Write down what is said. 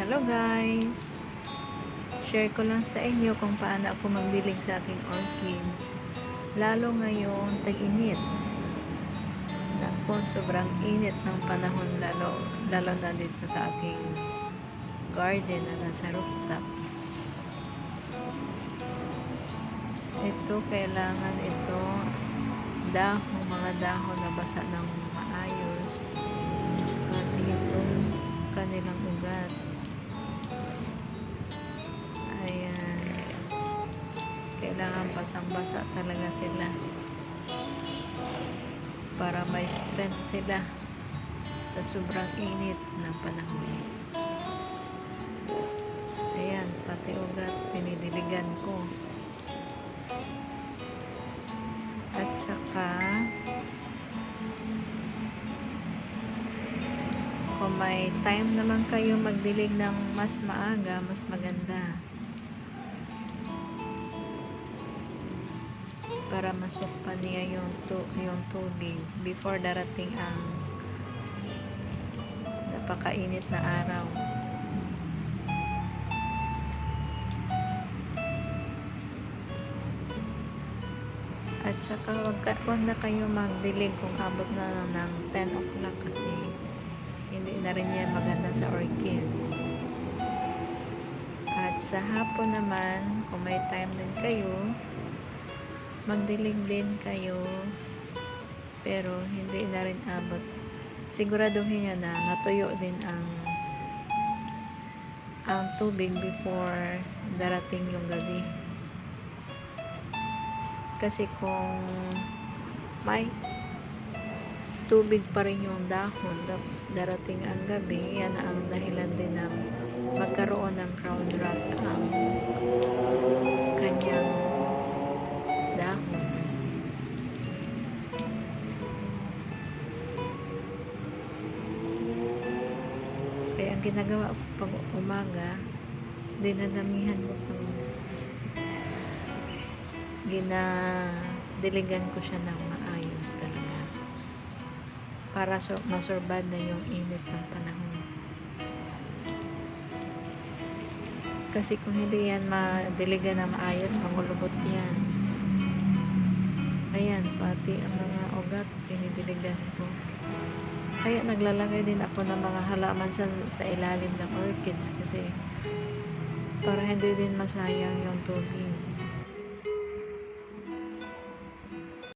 Hello guys! Share ko lang sa inyo kung paano ako magdilig sa aking orchids. Lalo ngayon, tag-init. Naku, sobrang init ng panahon lalo, lalo na dito sa aking garden na nasa rooftop. Ito, kailangan ito dahon, mga dahon na basa ng maayos. Pati itong kanilang ugat. Kailangan basang-basa talaga sila. Para may strength sila sa sobrang init ng panahon. Ayan, pati ugat, pinidiligan ko. At saka, kung may time naman kayo magdilig ng mas maaga, mas maganda. Para masukpan niya yung, tu yung tubig before darating ang napakainit na araw. At saka wag, ka, wag na kayo magdilig kung abot na ng 10 o'clock kasi hindi na rin yan maganda sa orchids. At sa hapon naman, kung may time din kayo, magdilig din kayo pero hindi na rin abot. Siguraduhin nyo na natuyo din ang ang tubig before darating yung gabi. Kasi kung may tubig pa rin yung dahon tapos darating ang gabi, yan ang dahilan din na magkaroon ng crown rot ang ang ginagawa ko pag umaga, dinadamihan ko pag ginadiligan ko siya ng maayos talaga. Para so, masurvive na yung init ng panahon. Kasi kung hindi yan madiligan na maayos mangulubot yan. Ayan pati ang mga ugat pinidiligan ko kaya naglalagay din ako ng mga halaman sa, sa ilalim ng orchids kasi para hindi din masayang yung tubig